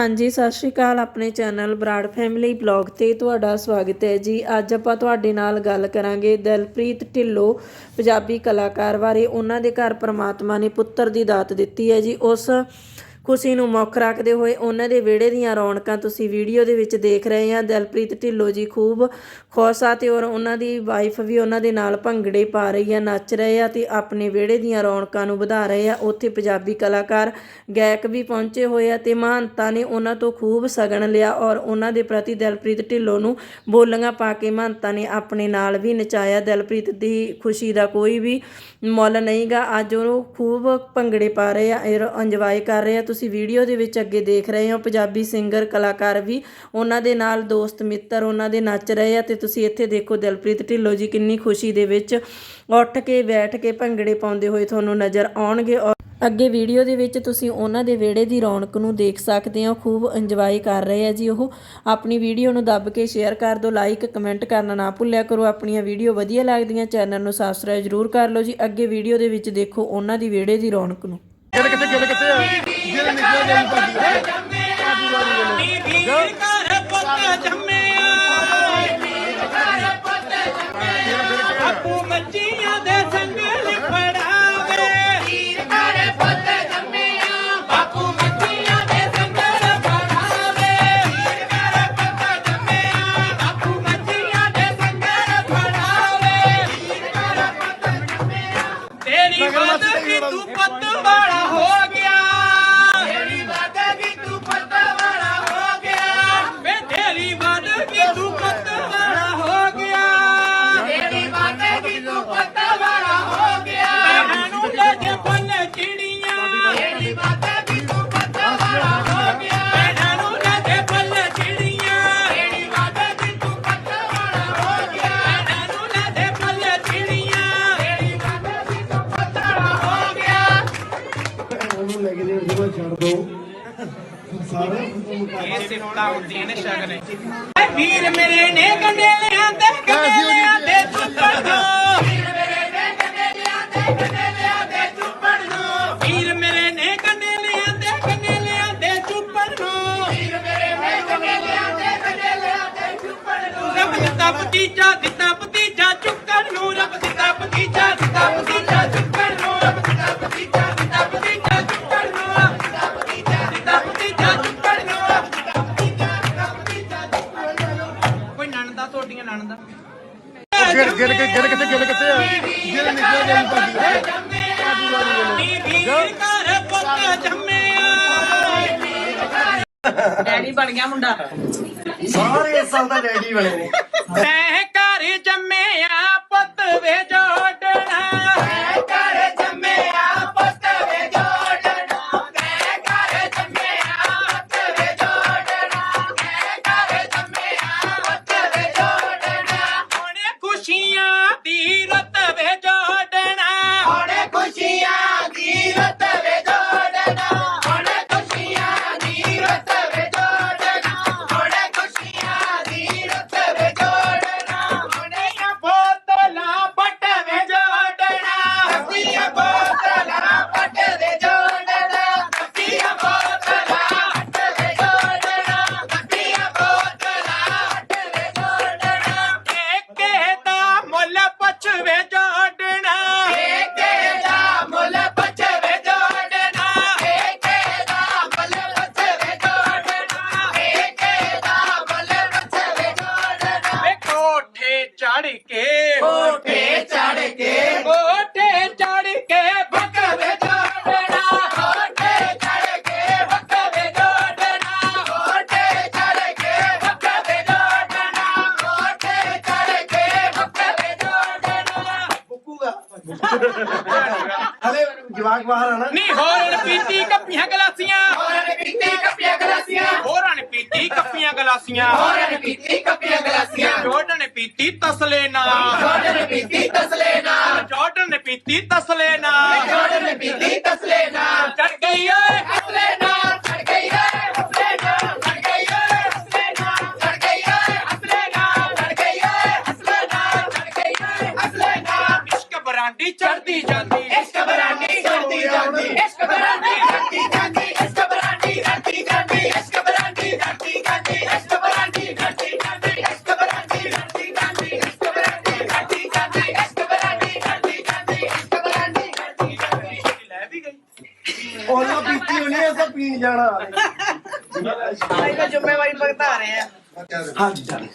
ਹਾਂਜੀ, ਸਤਿ ਸ਼੍ਰੀ ਅਕਾਲ ਆਪਣੇ ਚੈਨਲ ਬਰਾੜ ਫੈਮਿਲੀ ਬਲੌਗ ਤੇ ਤੁਹਾਡਾ ਸਵਾਗਤ ਹੈ ਜੀ। ਅੱਜ ਆਪਾਂ ਤੁਹਾਡੇ ਨਾਲ ਗੱਲ ਕਰਾਂਗੇ ਦਲਪ੍ਰੀਤ ਢਿੱਲੋਂ, ਪੰਜਾਬੀ ਕਲਾਕਾਰ ਬਾਰੇ। ਉਹਨਾਂ ਦੇ ਘਰ ਪ੍ਰਮਾਤਮਾ ਨੇ ਪੁੱਤਰ ਦੀ ਦਾਤ ਦਿੱਤੀ ਹੈ ਜੀ। ਉਸ ਖੁਸ਼ੀ ਨੂੰ ਮੁੱਖ ਰੱਖਦੇ ਹੋਏ ਉਹਨਾਂ ਦੇ ਵਿਹੜੇ ਦੀਆਂ ਰੌਣਕਾਂ ਤੁਸੀਂ ਵੀਡੀਓ ਦੇ ਵਿੱਚ ਦੇਖ ਰਹੇ ਆ ਦਿਲਪ੍ਰੀਤ ਢਿੱਲੋਂ ਜੀ ਖੂਬ ਖੁਸ਼ ਆ ਤੇ ਔਰ ਉਹਨਾਂ ਦੀ ਵਾਈਫ ਵੀ ਉਹਨਾਂ ਦੇ ਨਾਲ ਭੰਗੜੇ ਪਾ ਰਹੀ ਆ, ਨੱਚ ਰਹੇ ਆ ਤੇ ਆਪਣੇ ਵਿਹੜੇ ਦੀਆਂ ਰੌਣਕਾਂ ਨੂੰ ਵਧਾ ਰਹੇ ਆ। ਉੱਥੇ ਪੰਜਾਬੀ ਕਲਾਕਾਰ ਗਾਇਕ ਵੀ ਪਹੁੰਚੇ ਹੋਏ ਆ ਤੇ ਮਹੰਤਾਂ ਨੇ ਉਹਨਾਂ ਤੋਂ ਖੂਬ ਸਗਨ ਲਿਆ ਔਰ ਉਹਨਾਂ ਦੇ ਪ੍ਰਤੀ ਦਿਲਪ੍ਰੀਤ ਢਿੱਲੋਂ ਨੂੰ ਬੋਲੀਆਂ ਪਾ ਕੇ ਮਹੰਤਾਂ ਨੇ ਆਪਣੇ ਨਾਲ ਵੀ ਨਚਾਇਆ। ਦਿਲਪ੍ਰੀਤ ਦੀ ਖੁਸ਼ੀ ਦਾ ਕੋਈ ਵੀ ਮੁੱਲ ਨਹੀਂਗਾ। ਅੱਜ ਉਹ ਖੂਬ ਭੰਗੜੇ ਪਾ ਰਹੇ ਆ ਇੰਜੋਏ ਕਰ ਰਹੇ ਆ। ਤੁਸੀਂ ਵੀਡੀਓ ਦੇ ਵਿੱਚ ਅੱਗੇ ਦੇਖ ਰਹੇ ਹੋ, ਪੰਜਾਬੀ ਸਿੰਗਰ, ਕਲਾਕਾਰ ਵੀ ਉਹਨਾਂ ਦੇ ਨਾਲ ਦੋਸਤ, ਮਿੱਤਰ ਉਹਨਾਂ ਦੇ ਨੱਚ ਰਹੇ ਆ ਤੇ ਤੁਸੀਂ ਇੱਥੇ ਦੇਖੋ ਦਿਲਪ੍ਰੀਤ ਢਿੱਲੋਂ ਜੀ ਕਿੰਨੀ ਖੁਸ਼ੀ ਦੇ ਵਿੱਚ ਉੱਠ ਕੇ, ਬੈਠ ਕੇ ਭੰਗੜੇ ਪਾਉਂਦੇ ਹੋਏ ਤੁਹਾਨੂੰ ਨਜ਼ਰ ਆਉਣਗੇ ਔਰ ਅੱਗੇ ਵੀਡੀਓ ਦੇ ਵਿੱਚ ਤੁਸੀਂ ਉਹਨਾਂ ਦੇ ਵਿਹੜੇ ਦੀ ਰੌਣਕ ਨੂੰ ਦੇਖ ਸਕਦੇ ਹੋ, ਖੂਬ ਇੰਜੋਏ ਕਰ ਰਹੇ ਆ ਜੀ ਉਹ। ਆਪਣੀ ਵੀਡੀਓ ਨੂੰ ਦੱਬ ਕੇ ਸ਼ੇਅਰ ਕਰ ਦਿਓ ਲਾਈਕ ਕਮੈਂਟ ਕਰਨਾ ਨਾ ਭੁੱਲਿਆ ਕਰੋ। ਆਪਣੀਆਂ ਵੀਡੀਓ ਵਧੀਆ ਲੱਗਦੀਆਂ ਚੈਨਲ ਨੂੰ ਸਬਸਕ੍ਰਾਈਬ ਜ਼ਰੂਰ ਕਰ ਲਓ ਜੀ। ਅੱਗੇ ਵੀਡੀਓ ਦੇ ਵਿੱਚ ਦੇਖੋ ਉਹਨਾਂ ਦੀ ਵਿਹੜੇ ਦੀ ਰੌਣਕ ਨੂੰ। ਗਿਲ ਕਿੱਥੇ ਕਿੱਥੇ ਆ? ਗਿਲ ਨਿਕਲ ਗਈ ਭੱਜ ਨੀ ਵੀਰ ਘਰ ਪੁੱਤ ਜੰਮਿਆ। ਆਪੂ ਮੱਚੀਆਂ ਲੈ ਕੇ ਛੱਡ ਦੋ। ਸਾਰੇ ਇਹ ਸਿਫਤਾਂ ਹੁੰਦੀਆਂ ਨੇ, ਸ਼ਗਨ ਵੀਰ ਮੇਰੇ ਨੇ ਕੰਡੇ ਲਿਆਂਦੇ ਕੰਡੇ ਲਿਆਂਦੇ ਚੁੱਪੜ ਨੂੰ ਵੀਰ ਮੇਰੇ ਨੇ ਕੰਡੇ ਲਿਆਂਦੇ ਕੰਡੇ ਲਿਆਂਦੇ ਚੁੱਪੜ ਨੂੰ ਵੀਰ ਮੇਰੇ ਨੇ ਕੰਡੇ ਲਿਆਂਦੇ ਕੰਡੇ ਲਿਆਂਦੇ ਚੁੱਪੜ ਨੂੰ ਵੀਰ ਮੇਰੇ ਨੇ ਕੰਡੇ ਲਿਆਂਦੇ ਕੰਡੇ ਲਿਆਂਦੇ ਚੁੱਪੜ ਨੂੰ ਰੱਬ ਦਿੱਤਾ ਪਤੀਜਾ ਦਿੱਤਾ ਭਤੀਜਾ ਚੁੱਕਣ ਨੂੰ। ਰੱਬ ਦਿੱਤਾ ਪਤੀਜਾ ਦਿੱਤਾ ਪਤੀਜਾ ਡੈਡੀ ਬਣ ਗਿਆ ਮੁੰਡਾ। ਸਾਰੇ ਸਾਲ ਦਾ ਡੈਡੀ ਬਣੇ ਨੇ। ਮੈਂ ਘਰ ਜੰਮਿਆ ਪੁੱਤ ਵੇ Okay. ਬਾਹਰ ਆਣਾ ਨੀ। ਹੋਰਨ ਪੀਤੀ ਕੱਪੀਆਂ ਗਲਾਸੀਆਂ। ਹੋਰਨ ਪੀਤੀ ਕੱਪੀਆਂ ਗਲਾਸੀਆਂ। ਹੋਰਨ ਪੀਤੀ ਕੱਪੀਆਂ ਗਲਾਸੀਆਂ। ਹੋਰਨ ਪੀਤੀ ਕੱਪੀਆਂ ਗਲਾਸੀਆਂ। ਜੋੜਨ ਪੀਤੀ ਤਸਲੇ ਨਾਲ। ਜੋੜਨ ਪੀਤੀ ਤਸਲੇ ਨਾਲ। ਜੋੜਨ ਪੀਤੀ ਤਸਲੇ ਨਾਲ। ਜੋੜਨ ਪੀਤੀ ਤਸਲੇ ਨਾਲ। ਚੜ ਗਈ ਓਏ। ਹਸਲੇ ਤਾਂ ਪੀਣ ਜਾਣਾ ਭਾਈ ਮੈਂ ਜ਼ਿੰਮੇਵਾਰੀ ਭੁਗਤਾ ਰਹੇ ਆ। ਹਾਂਜੀ ਚੱਲ